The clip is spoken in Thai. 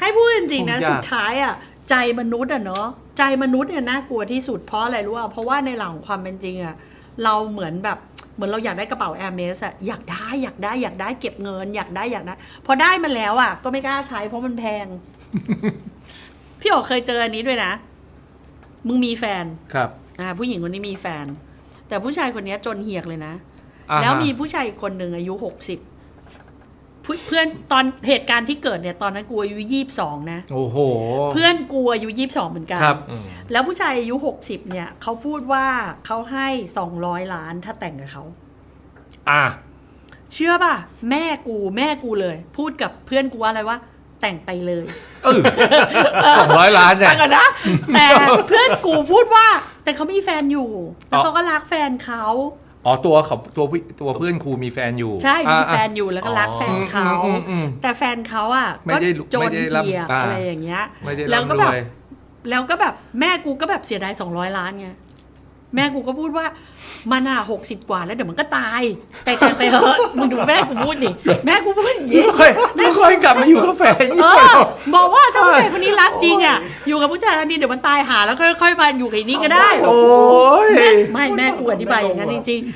ให้พูดจริงๆนะคงยากสุดท้ายอะใจมนุษย์อะเนาะใจมนุษย์เนี่ยน่ากลัวที่สุดเพราะอะไรรู้อะเพราะว่าในหลังของความเป็นจริงอะเราเหมือนแบบเหมือนเราอยากได้กระเป๋าแอร์เมสอะอยากได้อยากได้อยากได้เก็บเงิน อยากได้อยากได้พอได้มันแล้วอะก็ไม่กล้าใช้เพราะมันแพง พี่โอเคยเจออันนี้ด้วยนะ มึงมีแฟนครับอ่าผู้หญิงคนนี้มีแฟน แต่ผู้ชายคนนี้จนเหียกเลยนะอ่าฮะแล้วมีผู้ชายอีกคนหนึ่งอายุหกสิบ เพื่อนตอนเหตุการณ์ที่เกิดเนี่ยตอนนั้นกูอายุยี่สิบสองนะ โอ้โห เพื่อนกูอายุยี่สิบสองเหมือนกัน ครับ อืมแล้วผู้ชายอายุหกสิบเนี่ยเขาพูดว่าเขาให้สองร้อยล้านถ้าแต่งกับเขา อะ เชื่อป่ะ แม่กูแม่กูเลย พูดกับเพื่อนกูว่าอะไรว่า แต่งไปเลยเออสองร้อยล้านเนี่ยฟังก่อนนะ แต่เพื่อนกูพูดว่า แต่เขามีแฟนอยู่ แล้วเขาก็รักแฟนเขา อ๋อตัวเขาตัวผู้ตัวเพื่อนครูมีแฟนอยู่ ใช่มีอะแฟนอยู่แล้วก็รักแฟนเขาอืมอืมอืมแต่แฟนเขาอะไม่ก็ได้จไม่นได้ร่ำเหียอ่าอะไรอย่างเงี้ยไม่ได้แล้วก็ร่ำรแบบวยแล้วก็แบบแม่กูก็แบบเสียดายสองร้อยล้านไง แม่กูก็พูดว่ามันอะหกสิบกว่าแล้วเดี๋ยวมันก็ตาย แต่แต่งไปเถอะมึงดูแม่กูพูดดิแม่กูพูดอย่างนี้ ไม่ค่อยไม่ค่อยกลับมาอยู่กับแฟนเอนี่อบอกว่าถ้าผู้ชายคนนี้รักจริงอะ อยู่กับผู้ชายคนนี้เดี๋ยวมันตายหาแล้วค่อยๆมาอยู่กับอีนี่ก็ได้โอ้ยไม่แม่กูอธิบายอย่างนั้นจริงๆ